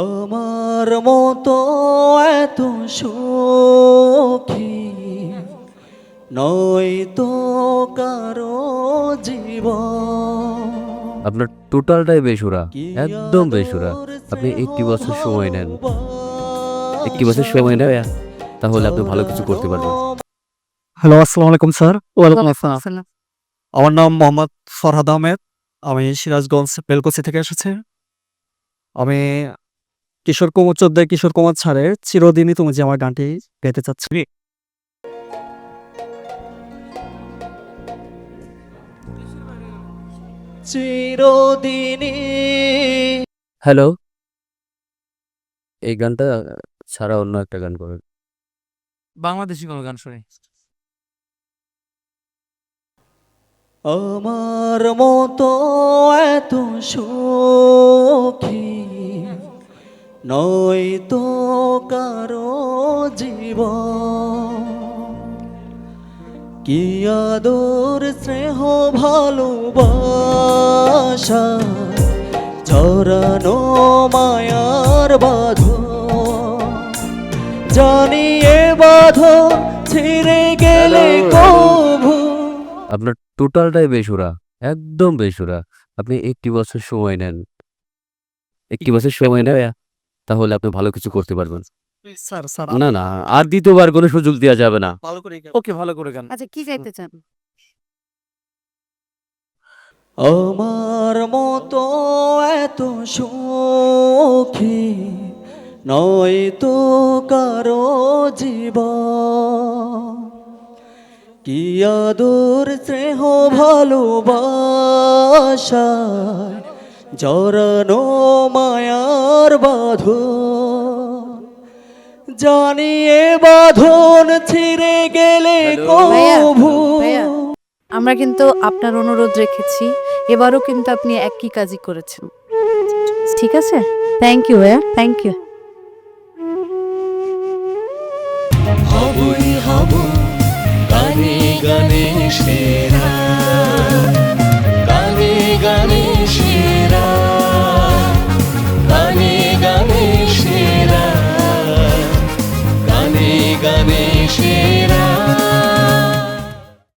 আমার মতো এত সুখী নয় তো কারও জীবন। আপনার টোটালটাই বেসুরা একদম বেসুরা। আপনি একটি বছর সময় নেন। একটি বছর সময় নেবে তাহলে আপনি ভালো কিছু করতে পারবেন। হ্যালো আসসালামু আলাইকুম স্যার। ওয়ালাইকুম আসসালাম। আসসালাম। আমার নাম মোহাম্মদ ফরহাদ আহমেদ। আমি সিরাজগঞ্জ বেলকুচি থেকে এসেছি। আমি কিশোর কুমার চোদ্দায় কিশোর কুমার ছাড়ে চিরদিনই তুমি যে আমার গানটি গাইতে চাচ্ছি। চিরদিনই হ্যালো এই গানটা ছাড়া অন্য একটা গান করেন বাংলাদেশি কোনো গান শুনি। আমার মতো এত সুখী নয় তো কারও জীবন। কি আদর স্নেহ ভালোবাসা জরানো মায়ার বাঁধ জানিয়ে বাঁধ ছিঁড়ে গেলে কভু আপনার টোটালটাই বেসুরা একদম বেসুরা। আপনি একটি বছর সময় নেন। একটি বছর সময় নেবে তাহলে আপনি ভালো কিছু করতে পারবেন। স্যার স্যার না না আর দ্বিতীয়বার কোনো সুযোগ দেওয়া যাবে না। ভালো করে ওকে ভালো করে গান। আচ্ছা কি চাইতে চান? আমার মতো এত সুখী নয় তো কারও জীব কি আদর স্নেহ ভালোবাসা জরানো মায়ার বাঁধ জানিয়ে বাঁধন ছিঁড়ে গেলে ভাইয়া, কভু আমরা কিন্তু আপনার অনুরোধ রেখেছি এবারও কিন্তু আপনি একই কাজই করেছেন। ঠিক আছে? থ্যাংক ইউ ভাইয়া থ্যাংক ইউ হবই হব গানে গানে